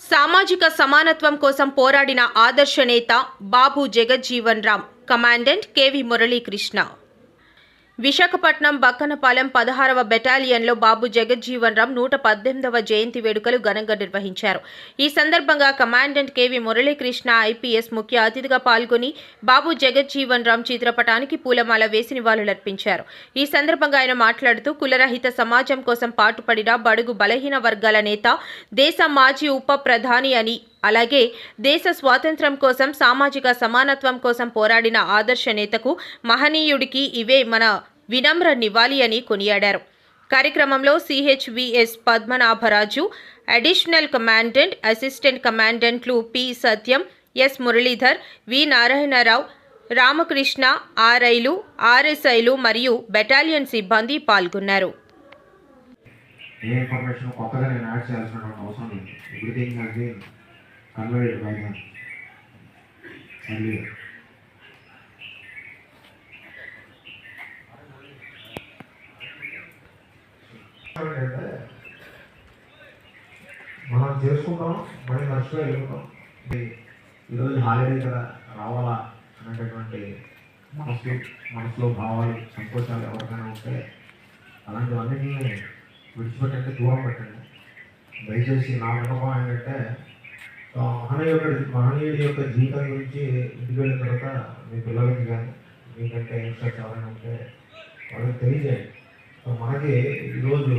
సామాజిక సమానత్వం కోసం పోరాడిన ఆదర్శ నేత Babu Jagjivan Ram commandant K V Muralikrishna. Visakhapatnam Bakkanapalem పదహారవ బెటాలియన్లో బాబు జగజ్జీవన్ రామ్ నూట పద్దెనిమిదవ జయంతి వేడుకలు ఘనంగా నిర్వహించారు. ఈ సందర్భంగా కమాండెంట్ కేవీ మురళీకృష్ణ ఐపీఎస్ ముఖ్య అతిథిగా పాల్గొని బాబు జగజ్జీవన్ రామ్ చిత్రపటానికి పూలమాల వేసి నివాళులర్పించారు. ఈ సందర్భంగా ఆయన మాట్లాడుతూ కులరహిత సమాజం కోసం పాటుపడిన బడుగు బలహీన వర్గాల నేత దేశ మాజీ ఉప ప్రధాని అని అలాగే దేశ స్వాతంత్ర్యం కోసం సామాజిక సమానత్వం కోసం పోరాడిన ఆదర్శ నేతకు మహనీయుడికి ఇవే మన వినమ్ర నివాళి అని కొనియాడారు. కార్యక్రమంలో C H V S Padmanabharaju additional commandant assistant కమాండెంట్లు P Satyam S Muralidhar V Narayanarao Ramakrishna ఆర్ఐలు ఆర్ఎస్ఐలు మరియు బెటాలియన్ సిబ్బంది పాల్గొన్నారు. ఏ ఇన్ఫర్మేషన్ కొత్తగా నేను యాడ్ చేయాల్సిన అవసరం లేదు. ఎవ్రీథింగ్ హ్యాస్ బాగా కన్వర్టెడ్ మనం చేసుకుంటాం మళ్ళీ నష్టం వెళ్ళుకుంటాం ఇది ఈరోజు హాలిడే కదా రావాలా అనేటటువంటి మనసు మనసులో భావాలు సంకోచాలు ఎవరికైనా ఉంటే అలాంటివన్నీ విడిచిపెట్టండి దూరం పెట్టండి. దయచేసి నా అనుభవం ఏంటంటే మహనీయుడు యొక్క మహనీయుడి యొక్క జీవితం గురించి ఇంటికి వెళ్ళిన తర్వాత మీ పిల్లలకి కానీ మీకంటే యంగ్స్టర్స్ ఎవరైనా ఉంటే వాళ్ళకి తెలియజేయండి. సో మనకి ఈరోజు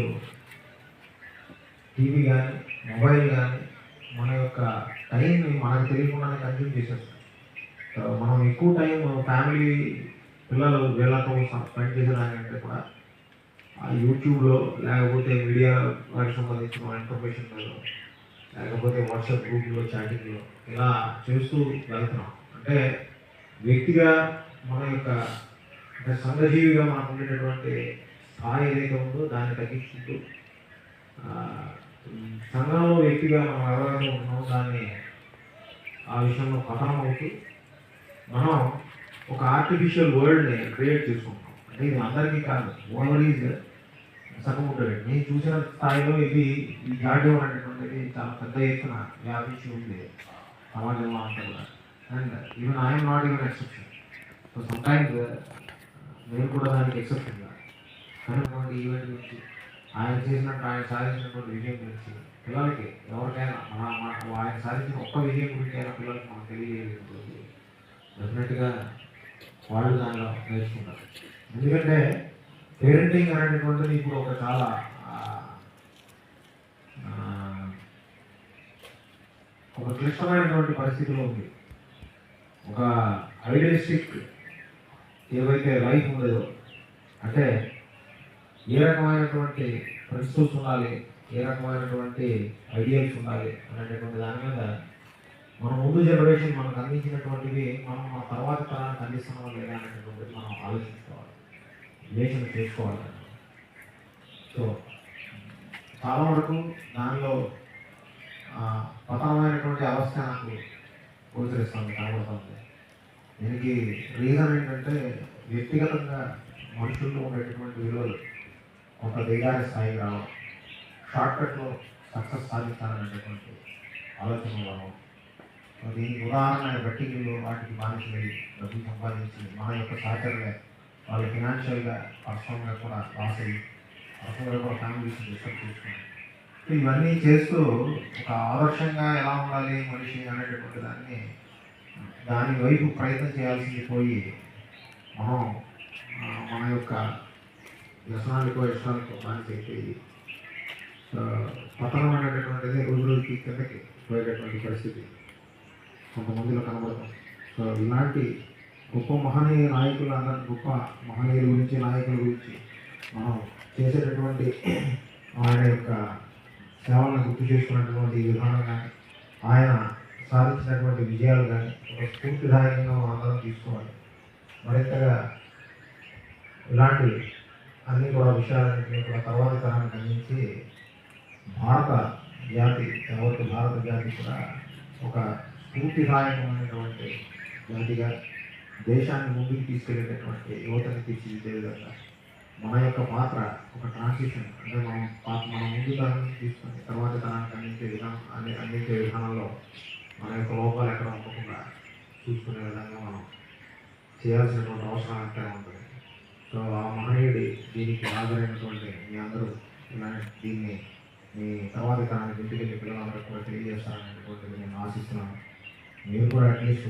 టీవీ కానీ మొబైల్ కానీ మన యొక్క టైంని మనకు తెలియకుండానే కన్జ్యూమ్ చేసేస్తాం. మనం ఎక్కువ టైం ఫ్యామిలీ పిల్లలు వీళ్ళతో స్పెండ్ చేసేదానికంటే కూడా ఆ యూట్యూబ్లో లేకపోతే మీడియా వారికి సంబంధించిన ఇన్ఫర్మేషన్ లేకపోతే వాట్సాప్ గ్రూప్లో చాటింగ్లో ఇలా చేస్తూ వెళ్తున్నాం. అంటే వ్యక్తిగా మన యొక్క అంటే సంఘజీవిగా మనకు ఉండేటటువంటి స్థాయి ఏదైతే ఉందో దాన్ని తగ్గించుకుంటూ సంఘంలో వ్యక్తిగా మనం ఎవరైతే ఉన్నామో దాన్ని ఆ విషయంలో పతనం అవుతూ మనం ఒక ఆర్టిఫిషియల్ వరల్డ్ని క్రియేట్ చేసుకుంటాం అంటే ఇది అందరికీ కాదు ఓన్లీ ఈజ్ సగం ఉంటుంది నేను చూసిన స్థాయిలో ఇది ఈ జాడ్యం అనేటువంటిది చాలా పెద్ద ఎత్తున వ్యాపించి ఉంది సమాజంలో అంతా కూడా. And even I'm not even exception. So sometimes uh, నేను కూడా దానికి ఎక్సెప్షన్ కానీ ఈవెంట్ గురించి ఆయన చేసినట్టు ఆయన సాధించినటువంటి విజయం గురించి పిల్లలకి ఎవరికైనా మన మన- ఆయన సాధించిన ఒక్క విజయం గురించి అయినా పిల్లలకి మనం తెలియజేయలేదు డెఫినెట్గా వాళ్ళు దానిలో నేర్చుకుంటారు. ఎందుకంటే పేరెంటింగ్ అనేటటువంటిది ఇప్పుడు ఒక చాలా ఒక క్లిష్టమైనటువంటి పరిస్థితిలో ఉంది. ఒక ఐడియలిస్టిక్ ఏవైతే లైఫ్ ఉండదో అంటే ఏ రకమైనటువంటి ప్రిన్సిపల్స్ ఉండాలి ఏ రకమైనటువంటి ఐడియల్స్ ఉండాలి అనేటటువంటి దాని మీద మన ముందు జనరేషన్ మనకు అందించినటువంటివి మనం మన తర్వాత తరానికి అందిస్తున్నాం లేదా అనేటటువంటిది మనం ఆలోచించుకోవాలి. వివేచన చేసుకోవాలి. సో చాలా వరకు దానిలో పతనమైనటువంటి అవస్థ నాకు గోచరిస్తుంది కనబడుతుంది దీనికి రీజన్ ఏంటంటే వ్యక్తిగతంగా మనుషుల్లో ఉండేటటువంటి విలువలు కొంత దిగారి స్థాయికి రావడం షార్ట్కట్లో సక్సెస్ సాధిస్తాననేటటువంటి ఆలోచన రావడం. దీనికి ఉదాహరణ బట్టింగ్లు వాటికి బానిసలై డబ్బు సంపాదించి మన యొక్క సహచరులే వాళ్ళు ఫినాన్షియల్గా పర్సనల్గా కూడా లాస్ అయ్యి పర్సనల్గా కూడా ఫ్యామిలీస్ డిస్టర్బ్ చేసుకుని సో ఇవన్నీ చేస్తూ ఒక ఆదర్శంగా ఎలా ఉండాలి మనిషి అనేటటువంటి దాన్ని దాని వైపు ప్రయత్నం చేయాల్సింది పోయి మనం మన యొక్క వ్యసనాలకో ఇష్టాలకో బానిస అయిపోయి పతనం అనేటటువంటిది రోజు రోజుకి కిందకి పోయేటటువంటి పరిస్థితి. కొంతమందిలో కనబడతాం. సో ఇలాంటి గొప్ప మహనీయ నాయకులు అందరి గొప్ప మహనీయుల గురించి నాయకుల గురించి మనం చేసేటటువంటి ఆయన యొక్క సేవలను గుర్తు చేసుకున్నటువంటి విధానం కానీ ఆయన సాధించినటువంటి విజయాలు కానీ ఒక స్ఫూర్తిదాయకంగా మనం అందరం తీసుకోవాలి. మరింతగా ఇలాంటి అన్ని కూడా విషయాలన్నింటినీ కూడా తర్వాత తరానికి అందించి భారత జాతి యావత్తు భారత జాతి కూడా ఒక స్ఫూర్తిదాయకమైనటువంటి జాతిగా దేశాన్ని ముందుకు తీసుకెళ్ళేటటువంటి యువతని తీర్చిదిద్దే విధంగా మన యొక్క పాత్ర ఒక ట్రాన్సిషన్ అంటే మనం పాత్ర మన ముందు తరాన్ని తీసుకొని తర్వాత తరానికి అందించే విధానం అంది అందించే విధానంలో మన యొక్క లోపాలు ఎక్కడ ఉండకుండా చూసుకునే విధంగా మనం చేయాల్సినటువంటి అవసరం అంటే ఉంటుంది? సో ఆ మహనీయుడి దీనికి హాజరైనటువంటి మీ అందరూ ఇలాంటి దీన్ని మీ తర్వాత తరానికి ఇంటికి వెళ్ళి పిల్లలందరూ కూడా తెలియజేస్తారనేటువంటిది నేను ఆశిస్తున్నాను. మీరు కూడా అట్లీస్ట్